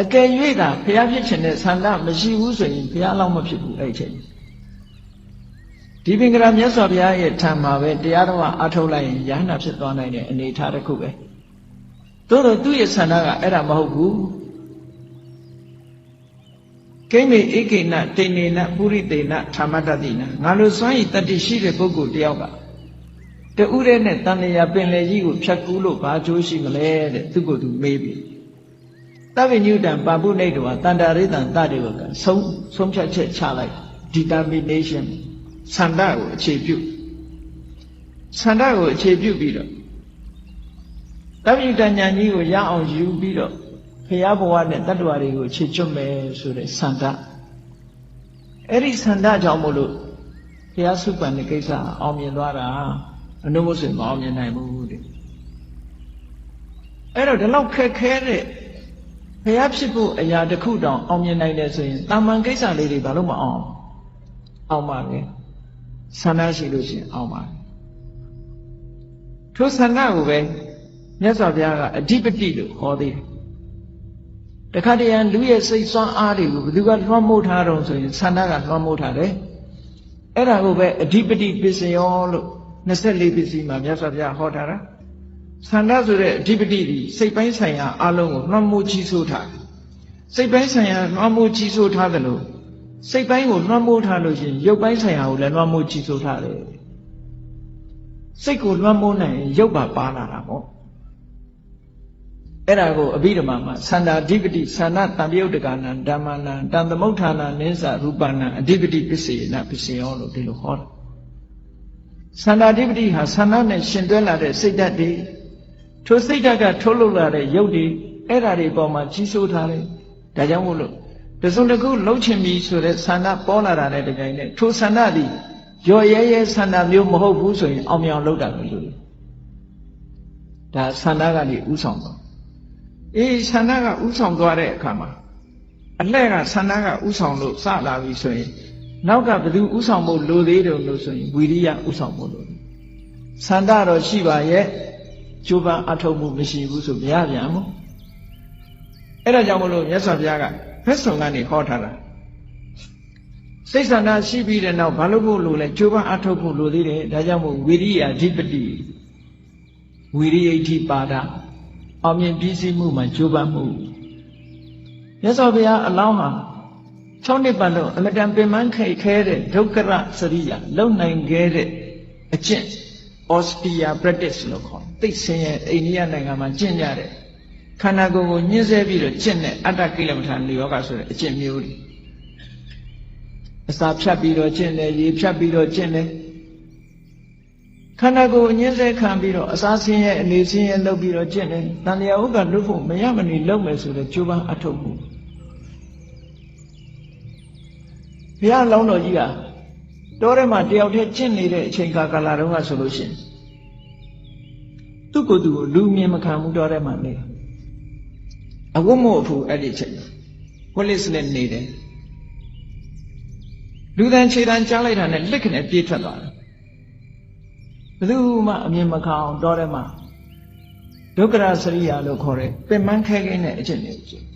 အကယ်၍သာဘုရားဖြစ်ခြင်းနဲ့ဆန္ဒမရှိဘူးဆိုရင်ဘုရားလောက်မဖြစ်ဘူးအဲ့ချိန်ဒီပင်ကရာမြတ်စွာဘုရားရဲ့ထံမှာပဲတရားတော်အထုတ်လိုက်ရင်ယ ahanan ဖြစ်သွားနိုင်တဲ့အနေအထားတစ်ခုပဲသို့တော့သူ့ရဲ့ဆန္ဒကအဲ့ဒါမဟုတ်ဘူးကိမေဧကိဏတေနေနပုရိတေနဓမ္မတတိနငါတို့စွမ်းရည်တတ္တိရှိတဲ့ပုဂ္ဂိုလ်တယောက်ကတူရဲနဲ့တန်လျာပင်လေကြီးကိုဖြတ်ကူးလို့ဘာကျိုးရှိမလဲတဲ့သူ့ကိုယ်သူမေးပြီး တဗ္ဗညုတံပါပုနေတောတန္တာရိတံတတေဝကဆုံးဆုံးဖြတ်ချက်ချလိုက် determination ဆန္ဒကိုအခြေပြုဆန္ဒကိုအခြေပြုပြီးတော့တဗ္ဗညုတဉာဏ်ကြီးကိုရအောင်ယူပြီးတော့ဖရာဘဝနဲ့တတ္တဝါတွေကိုခြေချွတ်မယ်ဆိုတဲ့ဆန္ဒအဲ့ဒီဆန္ဒကြောင့်မို့လို့ဘုရားစုပန်တဲ့ကိစ္စအောင်မြင်သွားတာအနုမို့ဆိုရင်မအောင်မြင်နိုင်ဘူးတဲ့အဲ့တော့ဒီလောက်ခက်ခဲတဲ့ ဘုရားဖြစ်ဖို့အရာတစ်ခုတောင်အောင်မြင်နိုင်တယ်ဆိုရင်တာမန်ကိစ္စလေးတွေဘာလို့မအောင်အောင်ပါလဲဆန္ဒရှိလို့ရှိရင်အောင်ပါထိုဆန္ဒကိုပဲမြတ်စွာဘုရားကအဓိပတိလို့ခေါ်သေးတယ်တခါတည်းရန်လူရဲ့စိတ်ဆွမ်းအားတွေကိုဘယ်သူကလွှမ်းမိုးထားတော့ဆိုရင်ဆန္ဒကလွှမ်းမိုးထားတယ်အဲ့ဒါကိုပဲအဓိပတိပစ္စယောလို့24ပစ္စည်းမှာမြတ်စွာဘုရားဟောထားတာ ဆန္ဒဆိုတဲ့အဓိပတိဒီစိတ်ပိုင်းဆိုင်ရာအလုံးကိုလွှမ်းမိုးကြီးစိုးထားတယ်စိတ်ပိုင်းဆိုင်ရာလွှမ်းမိုးကြီးစိုးထားတယ်လို့စိတ်ပိုင်းကိုလွှမ်းမိုးထားလို့ရှိရင်ရုပ်ပိုင်းဆိုင်ရာကိုလည်းလွှမ်းမိုးကြီးစိုးထားတယ်စိတ်ကိုလွှမ်းမိုးနိုင်ရင်ရုပ်ပါပါလာတာပေါ့အဲ့ဒါကိုအဘိဓမ္မာမှာသန္တာဓိပတိသန္တာတံပြုတ်တကနာဓမ္မနာတံသမုဋ္ဌာနာနိစ္စရူပနာအဓိပတိပစ္စေနပစ္စယောလို့ဒီလိုဟောတာသန္တာဓိပတိဟာသန္တာနဲ့ရှင်တွဲလာတဲ့စိတ်ဓာတ်တွေ ထိုစိတ်ဓာတ်ကထုတ်လုပ်လာတဲ့ရုပ်တွေအဲ့ဓာတွေပေါ်မှာကြီးစိုးထားတယ်ဒါကြောင့်မို့လို့တစုံတစ်ခုလှုပ်ချင်ပြီဆိုတဲ့သန္တာပေါ်လာတာတဲ့ဒီတိုင်းနဲ့ထိုသန္တာသည်ရော်ရဲရဲသန္တာမျိုးမဟုတ်ဘူးဆိုရင်အောင်မြောင်လုပ်တာလို့လို့ဒါသန္တာကနေဥဆောင်တော့အေးဆန္ဒကဥဆောင်သွားတဲ့အခါမှာအလှဲ့ကဆန္ဒကဥဆောင်လို့စလာပြီဆိုရင်နောက်ကဘယ်သူဥဆောင်ဖို့လိုသေးတယ်လို့ဆိုရင်ဝီရိယဥဆောင်ဖို့လိုတယ်ဆန္ဒတော့ရှိပါရဲ့ ကျိုးပန်းအထောက်မှုမရှိဘူးဆိုမရပြန်ဘူးအဲ့ဒါကြောင့်မလို့မြတ်စွာဘုရားကဖက်ဆောင်ကနေဟောထားတာစိတ်ဆန္ဒရှိပြီးတဲ့နောက်ဘာလို့ဖို့လိုလဲကျိုးပန်းအထောက်ဖို့လိုသေးတယ်ဒါကြောင့်မို့ဝီရိယအဓိပတိဝီရိယဋ္ဌိပါဒအောင်မြင်ပြီးစီးမှုမှာကြိုးပမ်းမှုမြတ်စွာဘုရားအလောင်းဟာ6နှစ်ပတ်လုံးအမတန်ပင်ပန်းခိတ်ခဲတဲ့ဒုက္ခရစရိယလုံနိုင်ခဲ့တဲ့အကျင့် austere practice လို့ခေါ်သိဆင်းရဲအိန္ဒိယနိုင်ငံမှာကျင့်ကြတဲ့ခန္ဓာကိုယ်ကိုညှင်းဆဲပြီးတော့ကျင့်တဲ့အတ္တကိလမထာနိယောဂဆိုတဲ့အကျင့်မျိုးတွေအစာဖြတ်ပြီးတော့ကျင့်တယ်ရေဖြတ်ပြီးတော့ကျင့်တယ်ခန္ဓာကိုယ်အငင်းဆဲခံပြီးတော့အစားဆင်းရဲအနေဆင်းရဲလုပ်ပြီးတော့ကျင့်တယ်။တန်လျာဥက္ကလွတ်ဖို့မရမနေလုပ်မယ်ဆိုတဲ့ကြိုးပမ်းအထုတ်မှုဘုရားလောင်းတော်ကြီးက တောထဲမှာတယောက်တည်းကျင့်နေတဲ့အချိန်ကာလတုန်းကဆိုလို့ရှိရင်သူ့ကိုယ်သူကိုလူမြင်မခံဘူးတောထဲမှာနေအဝတ်မို့အဖူအဲ့ဒီအချိန်ဝလစ်နဲ့နေတယ်လူတန်ခြေတန်ကြားလိုက်တာနဲ့လက်ခနဲ့ပြေးထွက်သွားတယ်ဘယ်သူမှအမြင်မခံအောင်တောထဲမှာဒုက္ခရစရိယာလို့ခေါ်တဲ့ပင်မခဲခဲနဲ့အကျင့်တွေကျင့်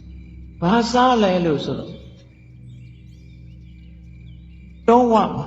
ဘာစားလဲလို့ဆိုတော့တောဝမှာ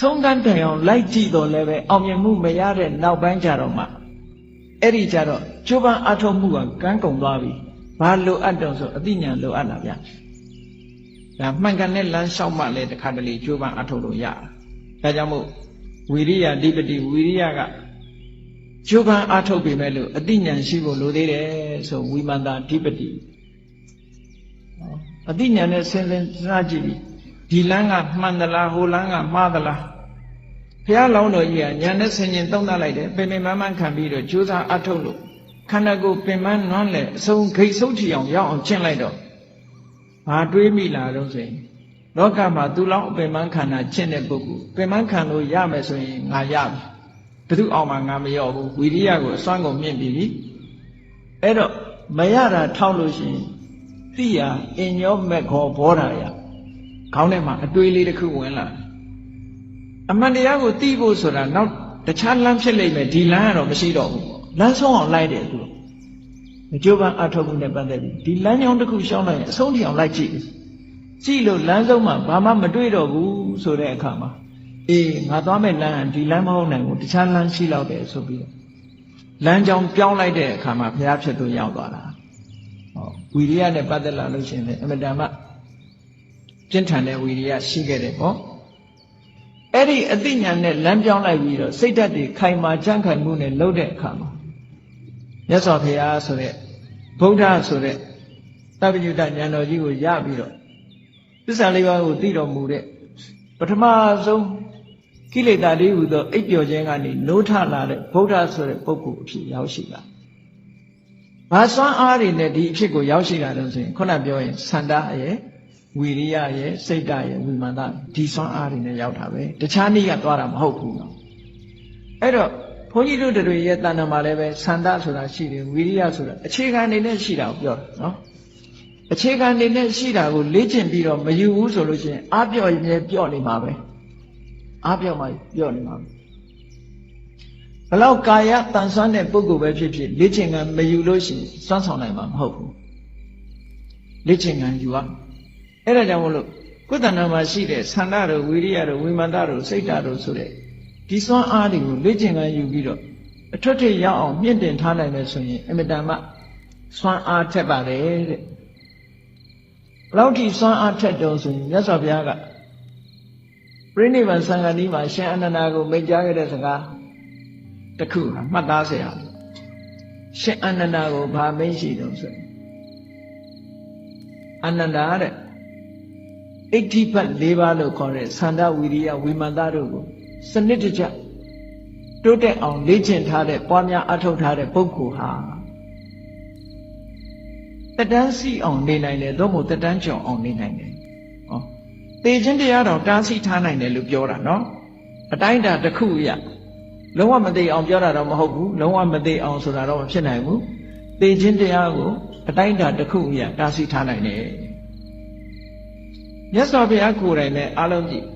ဆုံးကန်းတိုင်အောင်လိုက်ကြည့်တော့လည်းပဲအောင်မြင်မှုမရတဲ့နောက်ပိုင်းကြတော့မှအဲ့ဒီကြတော့ကျိုးပန်းအားထုတ်မှုကကန်းကုန်သွားပြီဘာလိုအပ်တော့ဆိုအသိဉာဏ်လိုအပ်တာဗျဒါမှန်ကန်တဲ့လမ်းလျှောက်မှလည်းတစ်ခါတလေကြိုးပမ်းအထုတ်လို့ရတယ်ဒါကြောင့်မို့ဝီရိယဓိပတိဝီရိယကကြိုးပမ်းအထုတ်ပေမဲ့လို့အတိညာဏ်ရှိဖို့လိုသေးတယ်ဆိုဝိမန္တာဓိပတိအတိညာဏ်နဲ့ဆင်းဆင်းစားကြည့်ပြီးဒီလမ်းကမှန်သလားဟိုလမ်းကမှားသလား ဘုရားလောင်းတော်ကြီးကညာနဲ့ဆင်ញင်သုံးသပ်လိုက်တယ်ပင်ပင်မမှန်ခံပြီးတော့ကြိုးစားအထုတ်လို့ခန္ဓာကိုယ်ပင်မနွမ်းလဲအစုံဂိတ်ဆုပ်ထီအောင်ရောက်အောင်ကျင့်လိုက်တော့ဘာတွေးမိလာတော့ဆိုရင်လောကမှာသူလောင်းအပင်မခန္ဓာကျင့်တဲ့ပုဂ္ဂိုလ်ပင်မခံလို့ရမယ်ဆိုရင်ငါရပြီဘယ်သူအောင်မှငါမရောဘူးဝိရိယကိုအစွမ်းကုန်မြင့်ပြီအဲ့တော့မရတာထောက်လို့ရှိရင်သိရအင်ညောမက်ခေါ်ဘောဓာရခေါင်းထဲမှာအတွေးလေးတစ်ခုဝင်လာ အမှန်တရားကိုသိဖို့ဆိုတာနောက်တခြားလမ်းဖြစ်လိမ့်မယ်ဒီလမ်းကတော့မရှိတော့ဘူးလမ်းဆုံးအောင်လိုက်တယ်သူမကြိုးပမ်းအထောက်မှုနဲ့ပတ်သက်ပြီးဒီလမ်းကြောင်းတစ်ခုရှောင်းလိုက်ရင်အဆုံးထိအောင်လိုက်ကြည့်ကြည့်လို့လမ်းဆုံးမှာဘာမှမတွေ့တော့ဘူးဆိုတဲ့အခါမှာအေးငါသွားမဲ့လမ်းဒီလမ်းမဟုတ်နိုင်ဘူးတခြားလမ်းရှိတော့တယ်ဆိုပြီးတော့လမ်းကြောင်းပြောင်းလိုက်တဲ့အခါမှာဘုရားဖြစ်သူရောက်သွားတာဟောဝီရိယနဲ့ပတ်သက်လာလို့ရှိရင်အမတန်မှပြင်းထန်တဲ့ဝီရိယရှိခဲ့တယ်ပေါ့ အဲ့ဒီအသိဉာဏ်နဲ့လမ်းပြောင်းလိုက်ပြီးတော့စိတ်ဓာတ်တွေခိုင်မာကြံ့ခိုင်မှုနဲ့လှုပ်တဲ့အခါမှာမြတ်စွာဘုရားဆိုတဲ့ဗုဒ္ဓဆိုတဲ့တပ္ပညုတဉာဏ်တော်ကြီးကိုရပြီးတော့သစ္စာလေးပါးကိုသိတော်မူတဲ့ပထမဆုံးကိလေသာလေးဟူသောအိပ်ပျော်ခြင်းကနေနိုးထလာတဲ့ဗုဒ္ဓဆိုတဲ့ပုဂ္ဂိုလ်အဖြစ်ရောက်ရှိတာ။ဘာစွမ်းအားတွေနဲ့ဒီအဖြစ်ကိုရောက်ရှိတာလို့ဆိုရင်ခုနပြောရင်ဆန္ဒရဲ့ ဝီရိယရဲ့စိတ်ဓာတ်ရဲ့ဝိမာန်တဒီစွမ်းအားတွေနဲ့ရောက်တာပဲတခြားနည်းကသွားတာမဟုတ်ဘူးနော်အဲ့တော့ဘုန်းကြီးတို့တွေရဲ့တဏ္ဍာမှာလည်းပဲဆန္ဒဆိုတာရှိတယ်ဝီရိယဆိုတာအခြေခံအနေနဲ့ရှိတာကိုပြောတာနော်အခြေခံအနေနဲ့ရှိတာကိုလေ့ကျင့်ပြီးတော့မယူဘူးဆိုလို့ရှိရင်အပြော့ရင်လည်းပြော့နေမှာပဲအပြော့မှပြော့နေမှာပဲဘလောက်ကာယတန်ဆွမ်းတဲ့ပုဂ္ဂိုလ်ပဲဖြစ်ဖြစ်လေ့ကျင့်ကမယူလို့ရှိရင်စွမ်းဆောင်နိုင်မှာမဟုတ်ဘူးလေ့ကျင့်ကယူရ အဲ့ဒါကြောင့်မလို့ကုသနာမှာရှိတဲ့ဆန္ဒတို့ဝိရိယတို့ဝိမာန်တတို့စိတ်ဓာတ်တို့ဆိုတဲ့ဒီစွမ်းအားတွေကိုလေ့ကျင့်ခံယူပြီးတော့အထွတ်ထိပ်ရောက်အောင်မြင့်တင်ထားနိုင်မယ်ဆိုရင်အမြဲတမ်းစွမ်းအားထက်ပါတယ်တဲ့ဘလောက်ထိစွမ်းအားထက်တုံဆိုရင်မြတ်စွာဘုရားကပြိနိဗ္ဗာန်သံဃာနီးမှာရှင်အနန္ဒာကိုမိန့်ကြားခဲ့တဲ့စကားတစ်ခုမှတ်သားစရာရှင်အနန္ဒာကိုဗာမိန့်ရှိတုံဆိုအနန္ဒာတဲ့ အဋ္ဌိပတ်၄ပါးလို့ခေါ်တဲ့သန္တာဝီရိယဝိမာန်တတို့ကိုစနစ်တကျတိုးတက်အောင်လေ့ကျင့်ထားတဲ့ပွားများအထောက်ထားတဲ့ပုဂ္ဂိုလ်ဟာတတန်းစီအောင်နေနိုင်တယ်သို့မဟုတ်တတန်းကျော်အောင်နေနိုင်တယ်ဟောသေခြင်းတရားတော်တားဆီးထားနိုင်တယ်လို့ပြောတာနော်အတိုင်းတာတစ်ခုရလုံးဝမသေးအောင်ပြောတာတော့မဟုတ်ဘူးလုံးဝမသေးအောင်ဆိုတာတော့မဖြစ်နိုင်ဘူးသေခြင်းတရားကိုအတိုင်းတာတစ်ခုရတားဆီးထားနိုင်တယ် မြတ်စွာဘုရားကိုယ်တိုင်နဲ့အလုံးကြည့်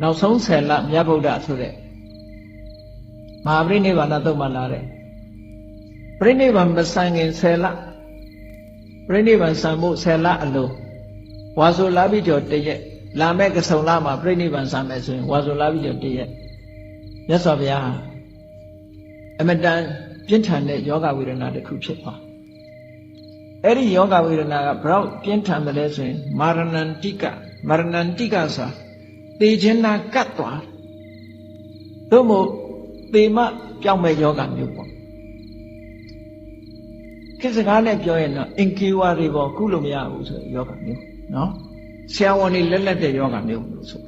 နောက်ဆုံးဆယ်လမြတ်ဗုဒ္ဓဆိုတဲ့မဟာပရိနိဗ္ဗာန်သုတ်မှလာတဲ့ပရိနိဗ္ဗာန်မဆန်ခင်ဆယ်လပရိနိဗ္ဗာန်ဆံဖို့ဆယ်လအလိုဝါဆိုလာပြီးတော့တရက်လာမဲ့ကဆုံလမှာပြိဋိဘံဆံမယ်ဆိုရင်ဝါဆိုလာပြီးတော့တရက်မြတ်စွာဘုရားအမတန်ပြင်းထန်တဲ့ယောဂဝေဒနာတစ်ခုဖြစ်သွား အဲ့ဒီယောဂဝေဒနာကဘလောက်ပြင်းထန်တယ်လဲဆိုရင်မာရဏန္တိကမာရဏန္တိကဆိုသေခြင်းနာကတ်သွားသို့မဟုတ်သေမပြောင်းမဲ့ယောဂမျိုးပေါ့ခေတ်စကားနဲ့ပြောရင်တော့အင်ကီဝါတွေပေါ့ကုလို့မရဘူးဆိုယောဂမျိုးနော်ဆရာဝန်တွေလက်လက်တဲ့ယောဂမျိုးလို့ဆို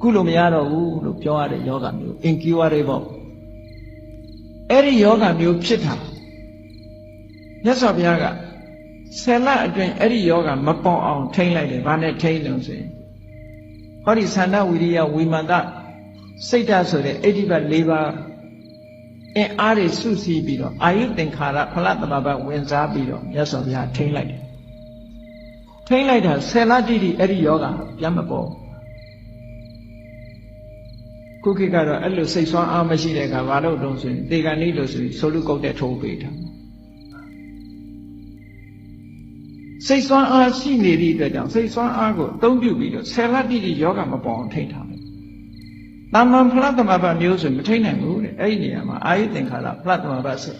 ကုလို့မရတော့ဘူးလို့ပြောရတဲ့ယောဂမျိုးအင်ကီဝါတွေပေါ့အဲ့ဒီယောဂမျိုးဖြစ်တာ မြတ်စွာဘုရားကဆယ်လအတွင်းအဲ့ဒီယောဂမပေါအောင်ထိမ့်လိုက်တယ်ဘာနဲ့ထိမ့်လို့ဆိုရင်ဟောဒီသန္တာဝိရိယဝိမာန်တစိတ်ဓာတ်ဆိုတဲ့အိဋ္ဌိပတ်၄ပါးအင်အားတွေစုစည်းပြီးတော့အာယုသင်္ခါရဖလတမဘဝင်စားပြီးတော့မြတ်စွာဘုရားထိမ့်လိုက်တယ်ထိမ့်လိုက်တာဆယ်လတိတိအဲ့ဒီယောဂပြန်မပေါ်ခုခေတ်ကတော့အဲ့လိုစိတ်ဆွမ်းအားမရှိတဲ့အခါဘာလို့တုံးဆိုရင်တေကန်လေးလို့ဆိုရင်ဆိုလူကုတ်တဲ့ထိုးပေးတာ စိတ်ဆွမ်းအားရှိနေသည့်အတွက်ကြောင့်စိတ်ဆွမ်းအားကိုအသုံးပြုပြီးတော့ဆယ်လတိတိယောဂမပေါ်အောင်ထိန်းထားတယ်။တာမန်ဖလတ်သမဘမျိုးဆိုမထိန်းနိုင်ဘူးတဲ့။အဲ့ဒီနေရာမှာအာယုသင်္ခါရဖလတ်သမဘဆို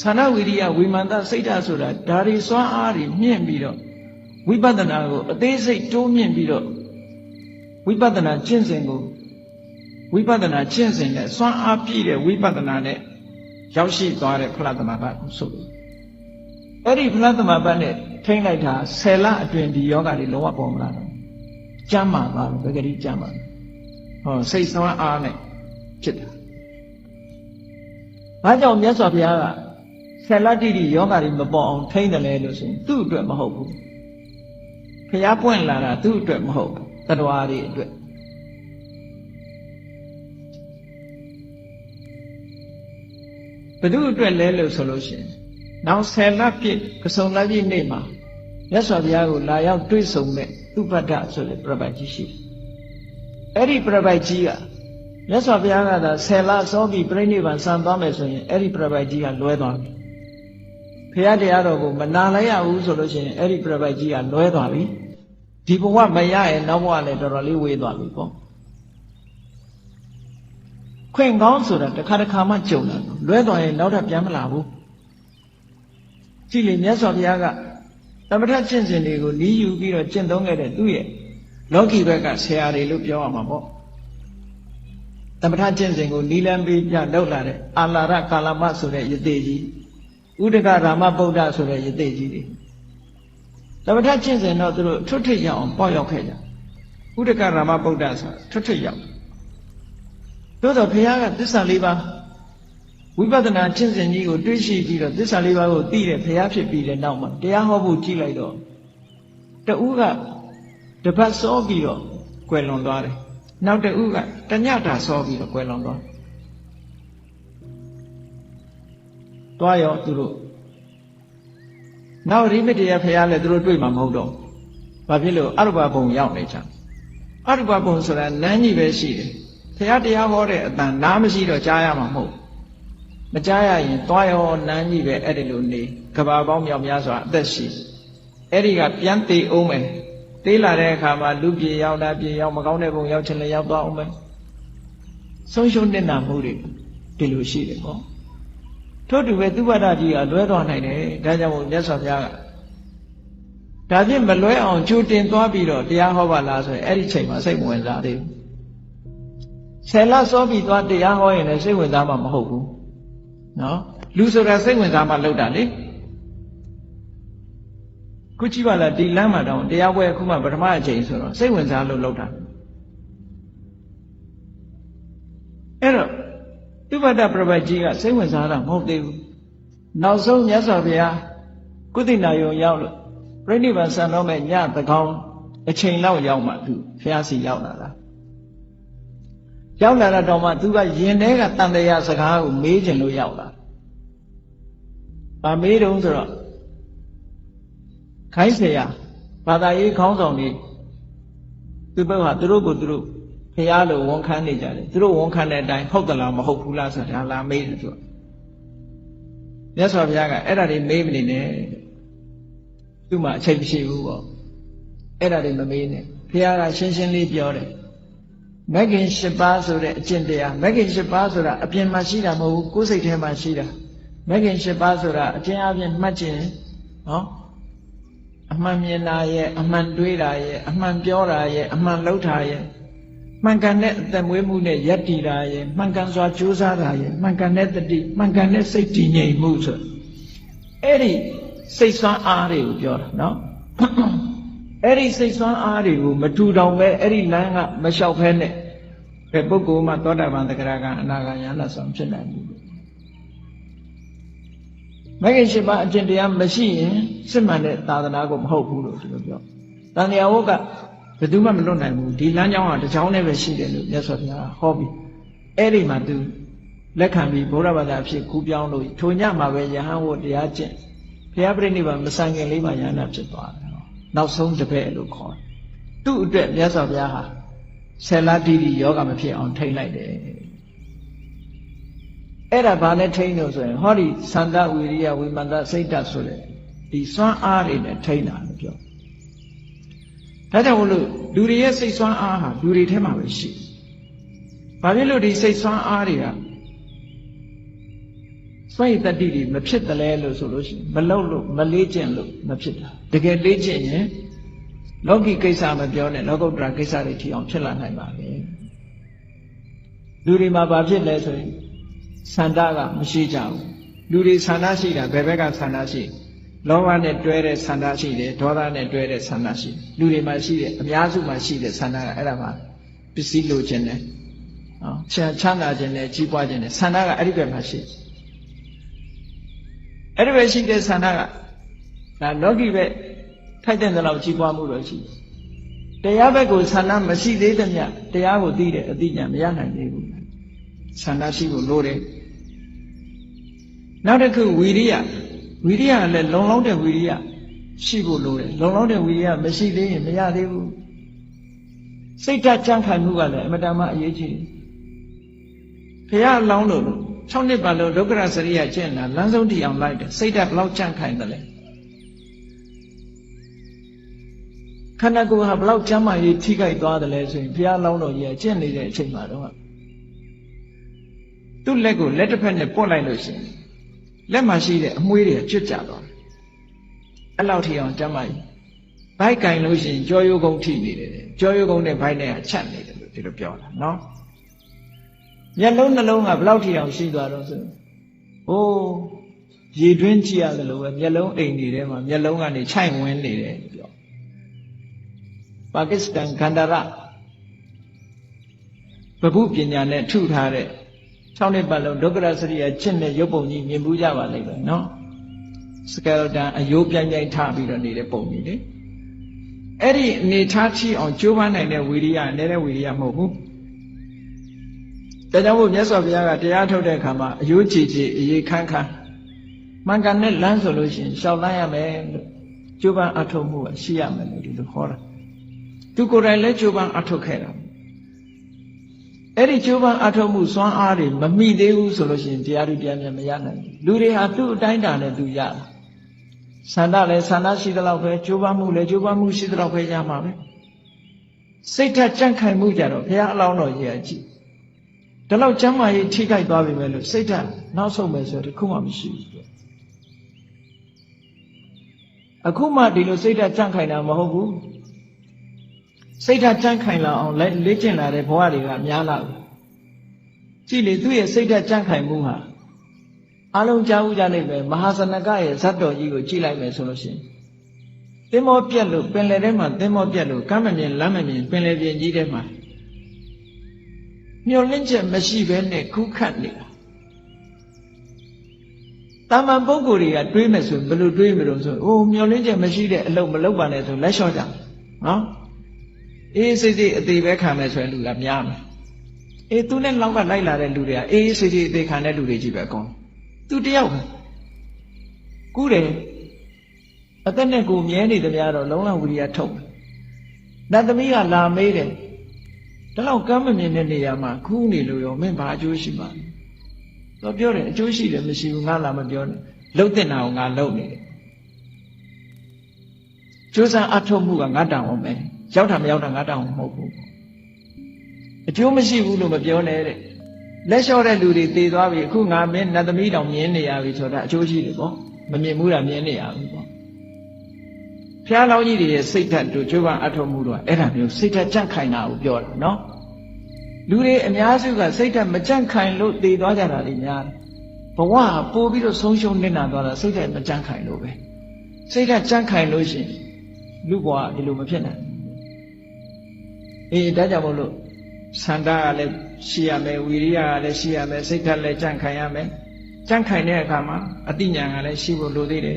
သန္ဓဝိရိယဝိမာန်တစိတ်ဓာတ်ဆိုတာဒါတွေစွမ်းအားတွေမြင့်ပြီးတော့ဝိပဿနာကိုအသေးစိတ်တိုးမြင့်ပြီးတော့ဝိပဿနာကျင့်စဉ်ကိုဝိပဿနာကျင့်စဉ်နဲ့စွမ်းအားပြည့်တဲ့ဝိပဿနာနဲ့ရောက်ရှိသွားတဲ့ဖလားသမဘတ်ဆိုလို့အဲ့ဒီဖလားသမဘတ်နဲ့ ထိမ့်လိုက်တာ10လအတွင်းဒီယောဂတွေလုံးဝပေါ်မလာတော့ကျမ်းမာသွားတယ်ဘယ်ကလေးကျမ်းမာဟောစိတ်စွမ်းအားနဲ့ဖြစ်တာဘာကြောင့်မြတ်စွာဘုရားကဆယ်လတိတိယောဂါတွေမပေါ်အောင်ထိမ့်တယ်လဲလို့ဆိုရင်သူ့အတွက်မဟုတ်ဘူးဘုရားပွင့်လာတာသူ့အတွက်မဟုတ်ဘူးတတဝါတွေအတွက်ဘသူအတွက်လဲလို့ဆိုလို့ရှိရင် နောက်ဆယ်လပြည့်ကစုံလပြည့်နေ့မှာမြတ်စွာဘုရားကိုလာရောက်တွေ့ဆုံတဲ့သူပတ္တဆိုတဲ့ပြပတ်ကြီးရှိတယ်အဲ့ဒီပြပတ်ကြီးကမြတ်စွာဘုရားကသာဆယ်လစောပြီးပြိဋိဘံစံသွားမယ်ဆိုရင်အဲ့ဒီပြပတ်ကြီးကလွဲသွားပြီဘုရားတရားတော်ကိုမနာလိုက်ရဘူးဆိုလို့ရှိရင်အဲ့ဒီပြပတ်ကြီးကလွဲသွားပြီဒီဘဝမရရင်နောက်ဘဝလည်းတော်တော်လေးဝေးသွားပြီပေါ့ခွင့်ကောင်းဆိုတာတစ်ခါတစ်ခါမှကြုံတာလွဲသွားရင်နောက်ထပ်ပြန်မလာဘူး ကြည့်လေမြတ်စွာဘုရားကသမထကျင့်စဉ်တွေကိုနီးယူပြီးတော့ကျင့်သုံးခဲ့တဲ့သူ့ရဲ့လောကီဘက်ကဆရာတွေလို့ပြောရမှာပေါ့သမထကျင့်စဉ်ကိုနီးလန်းပြီးပြလောက်လာတဲ့အာလာရကာလမဆိုတဲ့ယတိကြီးဥဒကရာမဗုဒ္ဓဆိုတဲ့ယတိကြီးတွေသမထကျင့်စဉ်တော့သူတို့ထွတ်ထိပ်ရအောင်ပေါ့ရောက်ခဲ့ကြဥဒကရာမဗုဒ္ဓဆိုတာထွတ်ထိပ်ရောက်သို့တော့ဘုရားကသစ္စာလေးပါး ဝိပဿနာကျင့်စဉ်ကြီးကိုတွေးရှိပြီးတော့သစ္စာလေးပါးကိုသိတဲ့ဘုရားဖြစ်ပြီးတဲ့နောက်မှာတရားဟောဖို့ကြည့်လိုက်တော့တူကတပတ်စောပြီးတော့ကွယ်လွန်သွားတယ်နောက်တူကတညတာစောပြီးတော့ကွယ်လွန်သွားတွားရောသူတို့နောက်ရိမတရဖះလည်းသူတို့တွေ့မှာမဟုတ်တော့ဘာဖြစ်လို့အရုပဘုံရောက်နေချာအရုပဘုံဆိုတာနန်းကြီးပဲရှိတယ်ဖះတရားဟောတဲ့အတန်နားမရှိတော့ကြားရမှာမဟုတ် မကြားရရင်တွားရောနန်းကြီးပဲအဲ့ဒီလိုနေကဘာပေါင်းမြောက်များစွာအသက်ရှိအဲ့ဒီကပြန်သေးအောင်မယ်သေးလာတဲ့အခါမှာလူပြေရောက်တာပြေရောက်မကောင်းတဲ့ဘုံရောက်ချင်လည်းရောက်သွားအောင်မယ်ဆုံးရှုံးနေတာမှုတွေဒီလိုရှိတယ်ပေါ့ထို့တူပဲသူဝတ္တကြီးကလွဲသွားနိုင်တယ်ဒါကြောင့်မို့မြတ်စွာဘုရားကဒါဖြင့်မလွဲအောင်ကြိုတင်သွားပြီးတော့တရားဟောပါလားဆိုရင်အဲ့ဒီချိန်မှာစိတ်ဝင်စားသေးဘူးဆယ်လစောပြီးသွားတရားဟောရင်လည်းစိတ်ဝင်စားမှာမဟုတ်ဘူး နော်လူဆိုတာစိတ်ဝင်စားမှလောက်တာလေခုကြည့်ပါလားဒီလမ်းမှာတောင်တရားပွဲအခုမှပထမအချိန်ဆိုတော့စိတ်ဝင်စားလို့လောက်တာအဲ့တော့သူဘဒ္ဒပြပတ်ကြီးကစိတ်ဝင်စားတာမဟုတ်သေးဘူးနောက်ဆုံးမြတ်စွာဘုရားကုသိနာယုံရောက်လို့ပြိဋိဘံဆံတော်မဲ့ညသကောင်အချိန်လောက်ရောက်မှသူဘုရားစီရောက်လာတာ ရောက်လာတော့မှသူကရင်ထဲကတန်တရားစကားကိုမေးချင်လို့ရောက်လာ။ဗာမေးတုံးဆိုတော့ခိုင်းဆရာဘာသာရေးခေါင်းဆောင်တွေသူဘက်ကသူတို့ကိုသူတို့ဖះလို့ဝန်ခံနေကြတယ်သူတို့ဝန်ခံတဲ့အတိုင်းဟုတ်သလားမဟုတ်ဘူးလားဆိုတာလာမေးတယ်သူကမြတ်စွာဘုရားကအဲ့ဒါတွေမေးမနေနဲ့သူ့မှာအချိန်မရှိဘူးပေါ့အဲ့ဒါတွေမမေးနဲ့ဖះကရှင်းရှင်းလေးပြောတယ် မဂ္ဂင်၈ပါးဆိုတဲ့အကျင့်တရားမဂ္ဂင်၈ပါးဆိုတာအပြင်မှာရှိတာမဟုတ်ဘူးကိုယ်စိတ်ထဲမှာရှိတာမဂ္ဂင်၈ပါးဆိုတာအကျင့်အပြင်မှတ်ခြင်းနော်အမှန်မြင်တာရဲ့အမှန်တွေးတာရဲ့အမှန်ပြောတာရဲ့အမှန်လုပ်တာရဲ့မှန်ကန်တဲ့အသက်မွေးမှုနဲ့ယက်တည်တာရဲ့မှန်ကန်စွာကြိုးစားတာရဲ့မှန်ကန်တဲ့တတိမှန်ကန်တဲ့စိတ်တည်ငြိမ်မှုဆိုအဲ့ဒီစိတ်ဆွမ်းအားတွေကိုပြောတာနော် အဲ့ဒီစိတ်ဆွမ်းအားတွေကိုမထူထောင်ပဲအဲ့ဒီလမ်းကမလျှောက်ဖဲနဲ့ဘယ်ပုဂ္ဂိုလ်မှသောတာပန်တဂရကအနာဂါယန္တဆောင်ဖြစ်နိုင်ဘူးမဂ္ဂင်၈ပါးအကျင့်တရားမရှိရင်စစ်မှန်တဲ့သာသနာကိုမဟုတ်ဘူးလို့ဒီလိုပြောတန်တရားဝတ်ကဘယ်သူမှမလွတ်နိုင်ဘူးဒီလမ်းကြောင်းကတစ်ကြောင်းနဲ့ပဲရှိတယ်လို့မြတ်စွာဘုရားဟောပြီးအဲ့ဒီမှာသူလက်ခံပြီးဘုရားဘာသာအဖြစ်ကူးပြောင်းလို့ထိုညမှာပဲယဟန်ဝတ်တရားကျင့်ဘုရားပြိဋိဘံမဆိုင်ခင်လေးမှာယဟန်ဖြစ်သွားတယ် နောက်ဆုံးတပည့်လို့ခေါ်တယ်သူ့အတွက်မြတ်စွာဘုရားဟာဆယ်လတိတိယောဂမဖြစ်အောင်ထိမ့်လိုက်တယ်အဲ့ဒါဘာနဲ့ထိမ့်လို့ဆိုရင်ဟောဒီသန္တဝိရိယဝိမန္တစိတ်ဓာတ်ဆိုတဲ့ဒီစွမ်းအားတွေနဲ့ထိမ့်တာလို့ပြောဒါကြောင့်မလို့လူတွေရဲ့စိတ်စွမ်းအားဟာလူတွေထဲမှာပဲရှိဘာဖြစ်လို့ဒီစိတ်စွမ်းအားတွေက စွန့်ရည်တတိတွေမဖြစ်တယ်လဲလို့ဆိုလို့ရှိရင်မလုံလို့မလေးကျင့်လို့မဖြစ်တာတကယ်လေးကျင့်ရင်လောကီကိစ္စမပြောနဲ့လောကုတ္တရာကိစ္စတွေထီအောင်ဖြစ်လာနိုင်ပါလေလူတွေမှာဘာဖြစ်လဲဆိုရင်ဆန္ဒကမရှိကြဘူးလူတွေဆန္ဒရှိတာဘယ်ဘက်ကဆန္ဒရှိလောဘနဲ့တွဲတဲ့ဆန္ဒရှိတယ်ဒေါသနဲ့တွဲတဲ့ဆန္ဒရှိတယ်လူတွေမှာရှိတယ်အများစုမှာရှိတဲ့ဆန္ဒကအဲ့ဒါမှပစ္စည်းလိုချင်တယ်နော်ချမ်းချမ်းသာခြင်းနဲ့ကြီးပွားခြင်းနဲ့ဆန္ဒကအဲ့ဒီဘက်မှာရှိ အဲ့ဒီဘက်ရှိတဲ့ဆန္ဒကဒါလောကီဘက်ထိုက်တဲ့လောက်ကြီးပွားမှုတော့ရှိတယ်တရားဘက်ကိုဆန္ဒမရှိသေးသမျှတရားကိုသိတဲ့အသိဉာဏ်မရနိုင်သေးဘူးဆန္ဒရှိဖို့လိုတယ်နောက်တစ်ခုဝီရိယဝီရိယလည်းလုံလောက်တဲ့ဝီရိယရှိဖို့လိုတယ်လုံလောက်တဲ့ဝီရိယမရှိသေးရင်မရသေးဘူးစိတ်ဓာတ်ကြံ့ခိုင်မှုကလည်းအမတန်မှအရေးကြီးတယ်ဘုရားအလောင်းလို့ 6နှစ်ပတ်လုံးဒုက္ခရစရိယကျင့်တာလမ်းဆုံးတည်အောင်လိုက်တယ်စိတ်ဓာတ်ဘလောက်ကြံ့ခိုင်တယ်လဲခန္ဓာကိုယ်ဟာဘလောက်ကျမ်းမာရေးထိခိုက်သွားတယ်လဲဆိုရင်ဘုရားလောင်းတော်ကြီးအကျင့်နေတဲ့အချိန်မှာတော့သူ့လက်ကိုလက်တစ်ဖက်နဲ့ပုတ်လိုက်လို့ရှိရင်လက်မှာရှိတဲ့အမွှေးတွေကျွတ်ကြသွားတယ်အဲ့လောက်ထိအောင်ကျမ်းမာရေးဘိုက်ကင်လို့ရှိရင်ကြောရိုးကုန်းထိနေတယ်ကြောရိုးကုန်းနဲ့ဘိုက်နဲ့ချက်နေတယ်လို့ဒီလိုပြောတာနော် မျက်လုံးနှလုံးကဘလောက်ထိအောင်ရှိသွားတော့ဆိုဟိုးရေတွင်းကြည့်ရတယ်လို့ပဲမျက်လုံးအိမ်နေထဲမှာမျက်လုံးကနေခြိုက်ဝင်းနေတယ်ပြောပါကစ္စတန်ဂန္ဓာရဘုပညာနဲ့ထုထားတဲ့6နှစ်ပတ်လုံးဒုက္ခရစရိယကျင့်တဲ့ရုပ်ပုံကြီးမြင်ဘူးကြပါလိမ့်မယ်နော်စကယ်တန်အယိုးပြိုင်ပြိုင်ထပြီးတော့နေတဲ့ပုံကြီးလေအဲ့ဒီအနေထားချီအောင်ကြိုးပမ်းနိုင်တဲ့ဝီရိယနေတဲ့ဝီရိယမဟုတ်ဘူး ဒါကြောင့်မို့မြတ်စွာဘုရားကတရားထုတ်တဲ့အခါမှာအယိုးကြည်ကြည်အေးခန်းခန်းမှန်ကန်တဲ့လမ်းဆိုလို့ရှိရင်ရှောက်လန်းရမယ်လို့ကြိုးပမ်းအထုတ်မှုရှိရမယ်လို့ဒီလိုဟောတာသူကိုယ်တိုင်လည်းကြိုးပမ်းအထုတ်ခဲ့တာအဲ့ဒီကြိုးပမ်းအထုတ်မှုစွမ်းအားတွေမမိသေးဘူးဆိုလို့ရှိရင်တရားတွေပြန်ပြန်မရနိုင်ဘူးလူတွေဟာသူ့အတိုင်းတာနဲ့သူရတာဆန္ဒလည်းဆန္ဒရှိသလောက်ပဲကြိုးပမ်းမှုလည်းကြိုးပမ်းမှုရှိသလောက်ပဲရမှာပဲစိတ်ဓာတ်ကြံ့ခိုင်မှုကြတော့ဘုရားအလောင်းတော်ကြီးအကြည့် ဒီလောက်ကျမ်းမာရေးထိခိုက်သွားပြီပဲလို့စိတ်ဓာတ်နောက်ဆုံးမယ်ဆိုတော့တခုမှမရှိဘူးအခုမှဒီလိုစိတ်ဓာတ်ကြံ့ခိုင်တာမဟုတ်ဘူးစိတ်ဓာတ်ကြံ့ခိုင်လာအောင်လေ့ကျင့်လာတဲ့ဘဝတွေကများလာပြီကြည့်လေသူ့ရဲ့စိတ်ဓာတ်ကြံ့ခိုင်မှုဟာအလုံးကြားဦးကြလိမ့်မယ်မဟာစနကရဲ့ဇတ်တော်ကြီးကိုကြည့်လိုက်မယ်ဆိုလို့ရှိရင်သင်္ဘောပြက်လို့ပင်လယ်ထဲမှာသင်္ဘောပြက်လို့ကမ်းမမြင်လမ်းမမြင်ပင်လယ်ပြင်ကြီးထဲမှာ မျောလင့်ချက်မရှိဘဲနဲ့ခုခတ်နေတာတာမန်ပုဂ္ဂိုလ်တွေကတွေးမယ်ဆိုရင်ဘယ်လိုတွေးမလို့ဆိုအိုးမျောလင့်ချက်မရှိတဲ့အလုပ်မလုပ်ပါနဲ့ဆိုလက်လျှော့ကြနော်အေးစိတ်စိတ်အသေးပဲခံမယ်ဆိုရင်လူကများမယ်အေးသူနဲ့လောက်ကလိုက်လာတဲ့လူတွေကအေးစိတ်စိတ်အသေးခံတဲ့လူတွေကြီးပဲအကုန်သူတယောက်ပဲကူးတယ်အသက်နဲ့ကိုမြဲနေသမျှတော့လုံးဝဝိရိယထုတ်တယ်နတ်သမီးကလာမေးတယ် ဒါတော့ကမ်းမမြင်တဲ့နေရာမှာခူးနေလို့ရောမင်းဘာအကျိုးရှိမှာလဲတော့ပြောတယ်အကျိုးရှိတယ်မရှိဘူးငါလာမပြောနဲ့လှုပ်တဲ့နာကိုငါလှုပ်နေတယ်ကျိုးစားအထုတ်မှုကငါတောင်းအောင်မယ်ရောက်တာမရောက်တာငါတောင်းမဟုတ်ဘူးအကျိုးမရှိဘူးလို့မပြောနဲ့တဲ့လက်လျှော့တဲ့လူတွေတည်သွားပြီအခုငါမင်းနတ်သမီးတောင်မြင်နေရပြီဆိုတာအကျိုးရှိတယ်ပေါ့မမြင်ဘူးတာမြင်နေရပြီပေါ့ ဖျားလောင်းကြီးတွေရဲ့စိတ်ဓာတ်တို့ကျိုးပန်းအထောက်မှုတို့အဲ့ဒါမျိုးစိတ်ဓာတ်ကြန့်ခိုင်တာကိုပြောတာနော်လူတွေအများစုကစိတ်ဓာတ်မကြန့်ခိုင်လို့တည်သွားကြတာတွေများတယ်ဘဝပို့ပြီးတော့ဆုံးရှုံးနေတာသွားတာစိတ်ဓာတ်မကြန့်ခိုင်လို့ပဲစိတ်ဓာတ်ကြန့်ခိုင်လို့ရှင်လူဘဝဒီလိုမဖြစ်နိုင်အေးဒါကြောင့်မို့လို့ဆန္ဒကလည်းရှိရမယ်ဝီရိယကလည်းရှိရမယ်စိတ်ဓာတ်လည်းကြန့်ခိုင်ရမယ်ကြန့်ခိုင်တဲ့အခါမှာအတိညာဏ်ကလည်းရှိဖို့လိုသေးတယ်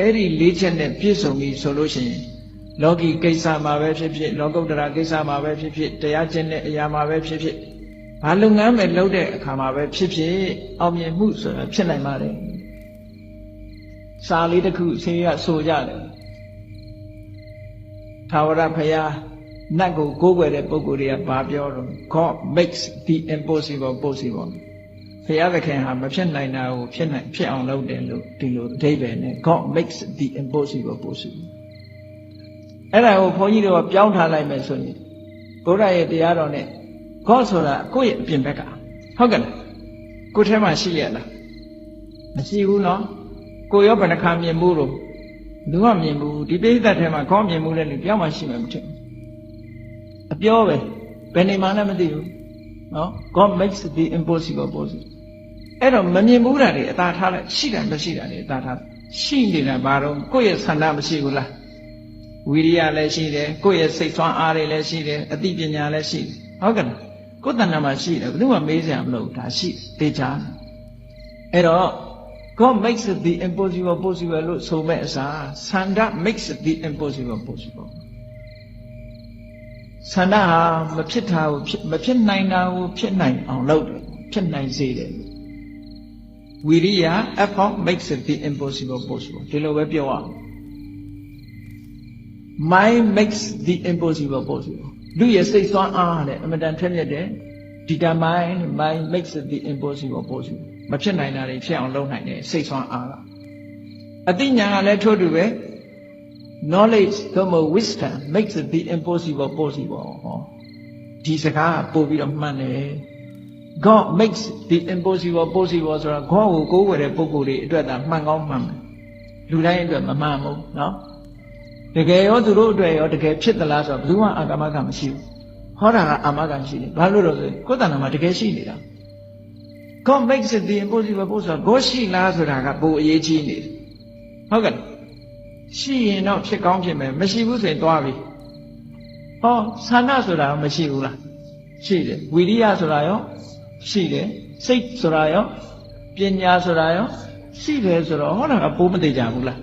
အဲ့ဒီလေးချက်နဲ့ပြည့်စုံပြီဆိုလို့ရှိရင်လောကီကိစ္စမှာပဲဖြစ်ဖြစ်လောကုတ္တရာကိစ္စမှာပဲဖြစ်ဖြစ်တရားကျင့်တဲ့အရာမှာပဲဖြစ်ဖြစ်ဘာလုပ်ငန်းပဲလုပ်တဲ့အခါမှာပဲဖြစ်ဖြစ်အောင်မြင်မှုဆိုတာဖြစ်နိုင်ပါတယ်စာလေးတစ်ခုဆင်းရဲဆိုကြတယ်သာဝရဖရာနတ်ကိုကိုးကွယ်တဲ့ပုဂ္ဂိုလ်တွေကဘာပြောတော့ God makes the impossible possible ဘုရားသခင်ဟာမဖြစ်နိုင်တာကိုဖြစ်နိုင်ဖြစ်အောင်လုပ်တယ်လို့ဒီလိုအဓိပ္ပာယ်နဲ့ God makes the impossible possible အဲ့ဒါကိုဘုန်းကြီးတို့ကပြောင်းထားလိုက်မယ်ဆိုရင်ဘုရားရဲ့တရားတော်နဲ့ God ဆိုတာကိုယ့်ရဲ့အပြင်ဘက်ကဟုတ်ကဲ့လားကိုယ်ထဲမှာရှိရလားမရှိဘူးနော်ကိုရောဘယ်နှခါမြင်မှုလို့လူကမြင်ဘူးဒီပိဋကတ်ထဲမှာခေါင်းမြင်မှုတဲ့လူပြောင်းမှရှိမှမထင်ဘူးအပြောပဲဘယ်နေမှလည်းမသိဘူးနော် God makes the impossible possible အဲ့တော့မမြင်ဘူးတာတွေအသာထားလိုက်ရှိတာမရှိတာတွေအသာထားရှိနေတာဘာတော့ကိုယ့်ရဲ့ဆန္ဒမရှိဘူးလားဝိရိယလည်းရှိတယ်ကိုယ့်ရဲ့စိတ်ဆွမ်းအားတွေလည်းရှိတယ်အသိပညာလည်းရှိတယ်ဟုတ်ကဲ့ကိုယ်တဏ္ဍာမှာရှိတယ်ဘယ်သူမှမေးစရာမလိုဘူးဒါရှိတေချာအဲ့တော့ God makes the impossible possible လို့ဆိုမဲ့အစားဆန္ဒ makes the impossible possible ဆန္ဒဟာမဖြစ်တာကိုဖြစ်မဖြစ်နိုင်တာကိုဖြစ်နိုင်အောင်လုပ်တယ်ဖြစ်နိုင်စေတယ် ဝိရိယ effort makes the impossible possible ဒီလိုပဲပြောရအောင် mind makes the impossible possible လူရဲ့စိတ်ဆွမ်းအားနဲ့အမတန်ထက်မြက်တဲ့ determine mind makes the impossible possible မဖြစ်နိုင်တာတွေဖြစ်အောင်လုပ်နိုင်တယ်စိတ်ဆွမ်းအားကအသိဉာဏ်ကလည်းထို့တူပဲ knowledge သို့မဟုတ် wisdom makes the impossible possible ဟောဒီစကားပို့ပြီးတော့မှန်တယ် God makes the impossible possible ဆိုတာ God ကိုကိုးကွယ်တဲ့ပုဂ္ဂိုလ်တွေအတွက်သာမှန်ကောင်းမှန်မယ်လူတိုင်းအတွက်မမှန်ဘူးနော်တကယ်ရောသူတို့အတွက်ရောတကယ်ဖြစ်သလားဆိုတော့ဘယ်သူမှအာကမကမရှိဘူးဟောတာကအာမကရှိတယ်ဘာလို့လို့ဆိုရင်ကိုယ်တဏ္ဍာမှာတကယ်ရှိနေတာ God makes it the impossible possible ကိုရှိလားဆိုတာကပိုအရေးကြီးနေတယ်ဟုတ်ကဲ့ရှိရင်တော့ဖြစ်ကောင်းဖြစ်မယ်မရှိဘူးဆိုရင်သွားပြီဟောဆန္ဒဆိုတာမရှိဘူးလားရှိတယ်ဝီရိယဆိုတာရော ရှိတယ်စိတ်ဆိုတာရောပညာဆိုတာရောရှိတယ်ဆိုတော့ဟောတာကပိုးမသေးကြဘူးလား